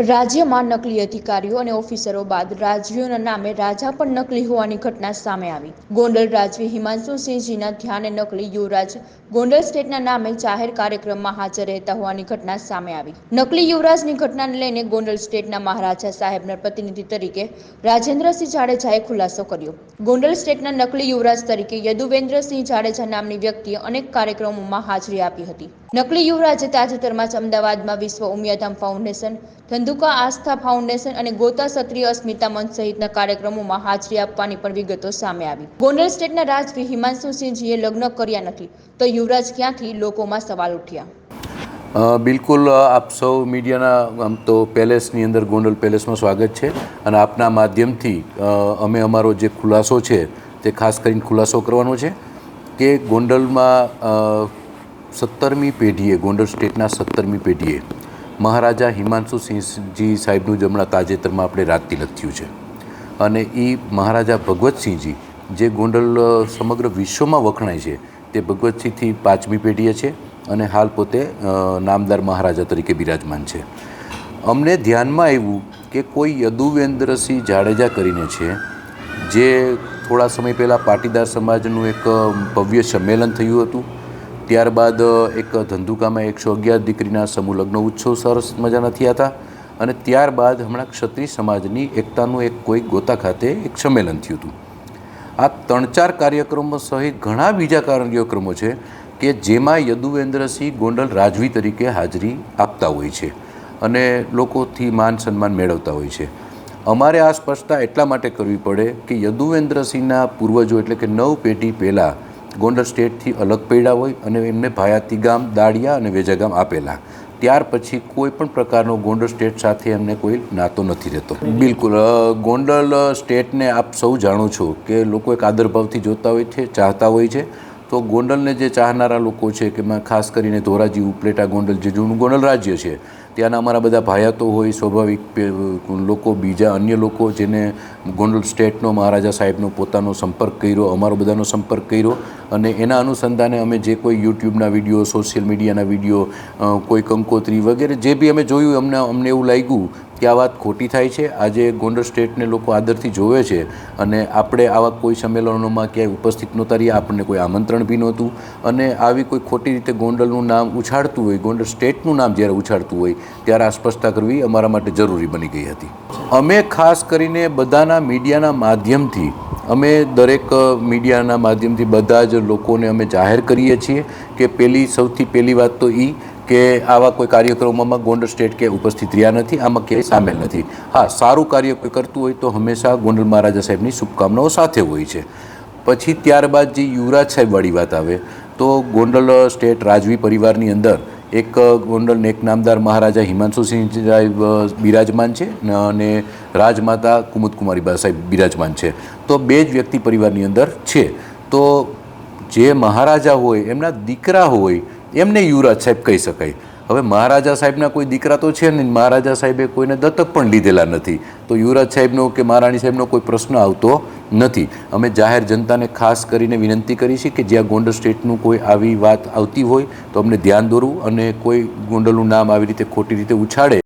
રાજ્યમાં નકલી અધિકારીઓ અને ઓફિસરો બાદ રાજવીઓના નામે રાજા પણ નકલી હોવાની ઘટના સામે આવી. ગોંડલ રાજવી હિમાંશુસિંહજીના ધ્યાને નકલી યુવરાજ ગોંડલ સ્ટેટના નામે જાહેર કાર્યક્રમમાં હાજર રહેતા હોવાની ઘટના સામે આવી. નકલી યુવરાજની ઘટનાને લઈને ગોંડલ સ્ટેટના મહારાજા સાહેબના પ્રતિનિધિ તરીકે રાજેન્દ્રસિંહ જાડેજાએ ખુલાસો કર્યો. ગોંડલ સ્ટેટના નકલી યુવરાજ તરીકે યદુવેન્દ્રસિંહ જાડેજા નામની વ્યક્તિએ અનેક કાર્યક્રમોમાં હાજરી આપી હતી. નકલી યુવરાજે તાજેતરમાં જ અમદાવાદમાં વિશ્વ ઉમિયાધામ ફાઉન્ડેશન, ધંધુકા આસ્થા ફાઉન્ડેશન અને ગોતા ક્ષત્રિય અસ્મિતા મંચ સહિતના કાર્યક્રમોમાં હાજરી આપવાની પણ વિગતો સામે આવી. ગોંડલ સ્ટેટના રાજવી હિમાંશુ સિંહજીએ લગ્ન કર્યા નથી, તો યુવરાજ ક્યાંથી લોકોમાં સવાલ ઉઠ્યા? બિલકુલ આપ સૌ મીડિયાના, આમ તો પેલેસની અંદર ગોંડલ પેલેસમાં સ્વાગત છે અને આપના માધ્યમથી અમે અમારો જે ખુલાસો છે તે ખાસ કરીને ખુલાસો કરવાનો છે કે ગોંડલમાં સત્તરમી પેઢીએ, ગોંડલ સ્ટેટના સત્તરમી પેઢીએ મહારાજા હિમાંશુ સિંહજી સાહેબનું જ તાજેતરમાં આપણે રાજતિલક લખ્યું છે. અને એ મહારાજા ભગવતસિંહજી જે ગોંડલ સમગ્ર વિશ્વમાં વખણાય છે, તે ભગવતસિંહથી પાંચમી પેઢીએ છે અને હાલ પોતે નામદાર મહારાજા તરીકે બિરાજમાન છે. અમને ધ્યાનમાં આવ્યું કે કોઈ યદુવેન્દ્રસિંહ જાડેજા કરીને છે, જે થોડા સમય પહેલાં પાટીદાર સમાજનું એક ભવ્ય સંમેલન થયું હતું ત્યારબાદ એક ધંધુકામાં એકસો અગિયાર દીકરીના સમૂહ લગ્ન ઉત્સવ સરસ મજાના થયા હતા અને ત્યારબાદ હમણાં ક્ષત્રિય સમાજની એકતાનું એક કોઈ ગોતા ખાતે એક સંમેલન થયું હતું. આ ત્રણ ચાર કાર્યક્રમો સહિત ઘણા બીજા કાર્યક્રમો છે કે જેમાં યદુવેન્દ્રસિંહ ગોંડલ રાજવી તરીકે હાજરી આપતા હોય છે અને લોકોથી માન સન્માન મેળવતા હોય છે. અમારે આ સ્પષ્ટતા એટલા માટે કરવી પડે કે યદુવેન્દ્રસિંહના પૂર્વજો એટલે કે નવ પેઢી પહેલાં ગોંડલ સ્ટેટથી અલગ પડ્યા હોય અને એમને ભાયાતી ગામ, દાળિયા અને વેજા ગામ આપેલા. ત્યાર પછી કોઈ પણ પ્રકારનો ગોંડલ સ્ટેટ સાથે એમને કોઈ નાતો નથી રહેતો. બિલકુલ ગોંડલ સ્ટેટને આપ સૌ જાણો છો કે લોકો એક આદરભાવથી જોતા હોય છે, ચાહતા હોય છે તો ગોંડલને જે ચાહનારા લોકો છે, કે ખાસ કરીને ધોરાજી, ઉપલેટા ગોંડલ જે જૂનું ગોંડલ રાજ્ય છે, ત્યાંના અમારા બધા ભાયાતો હોય, સ્વાભાવિક લોકો, બીજા અન્ય લોકો જેને ગોંડલ સ્ટેટનો મહારાજા સાહેબનો પોતાનો સંપર્ક કર્યો, અમારો બધાનો સંપર્ક કર્યો અને એના અનુસંધાને અમે જે કોઈ યુટ્યુબના વીડિયો, સોશિયલ મીડિયાના વીડિયો કોઈ કંકોત્રી વગેરે જે બી અમે જોયું, અમને અમને એવું લાગ્યું કે આ વાત ખોટી થાય છે. આજે ગોંડલ સ્ટેટને લોકો આદરથી જોવે છે અને આપણે આવા કોઈ સંમેલનોમાં ક્યાંય ઉપસ્થિત નહોતા રહ્યા, આપણને કોઈ આમંત્રણ બી નહોતું. અને આવી કોઈ ખોટી રીતે ગોંડલનું નામ ઉછાળતું હોય, ગોંડલ સ્ટેટનું નામ જ્યારે ઉછાળતું હોય, ત્યારે આ સ્પષ્ટતા કરવી અમારા માટે જરૂરી બની ગઈ હતી. અમે ખાસ કરીને બધાના મીડિયાના માધ્યમથી, અમે દરેક મીડિયાના માધ્યમથી બધા જ લોકોને અમે જાહેર કરીએ છીએ કે પહેલી સૌથી પહેલી વાત તો એ કે આવા કોઈ કાર્યક્રમોમાં ગોંડલ સ્ટેટ કે ઉપસ્થિત રહ્યા નથી, આમાં ક્યાંય સામેલ નથી. હા, સારું કાર્ય કોઈ કરતું હોય તો હંમેશા ગોંડલ મહારાજા સાહેબની શુભકામનાઓ સાથે હોય છે. પછી ત્યારબાદ જે યુવરાજ સાહેબવાળી વાત આવે, તો ગોંડલ સ્ટેટ રાજવી પરિવારની અંદર એક ગોંડલ નેક નામદાર મહારાજા હિમાંશુસિંહ સાહેબ બિરાજમાન છે અને રાજમાતા કુમુદકુમારી સાહેબ બિરાજમાન છે. તો બે જ વ્યક્તિ પરિવારની અંદર છે. તો જે મહારાજા હોય, એમના દીકરા હોય એમને યુવરાજ સાહેબ કહી શકાય. હવે મહારાજા સાહેબના કોઈ દીકરા તો છે ને મહારાજા સાહેબે કોઈને દત્તક પણ લીધેલા નથી. તો યુવરાજ સાહેબનો કે મહારાણી સાહેબનો કોઈ પ્રશ્ન આવતો નથી. અમે જાહેર જનતાને ખાસ કરીને વિનંતી કરી છે કે જ્યાં ગોંડલ સ્ટેટનું કોઈ આવી વાત આવતી હોય તો અમને ધ્યાન દોરવું અને કોઈ ગોંડલનું નામ આવી રીતે ખોટી રીતે ઉછાળે.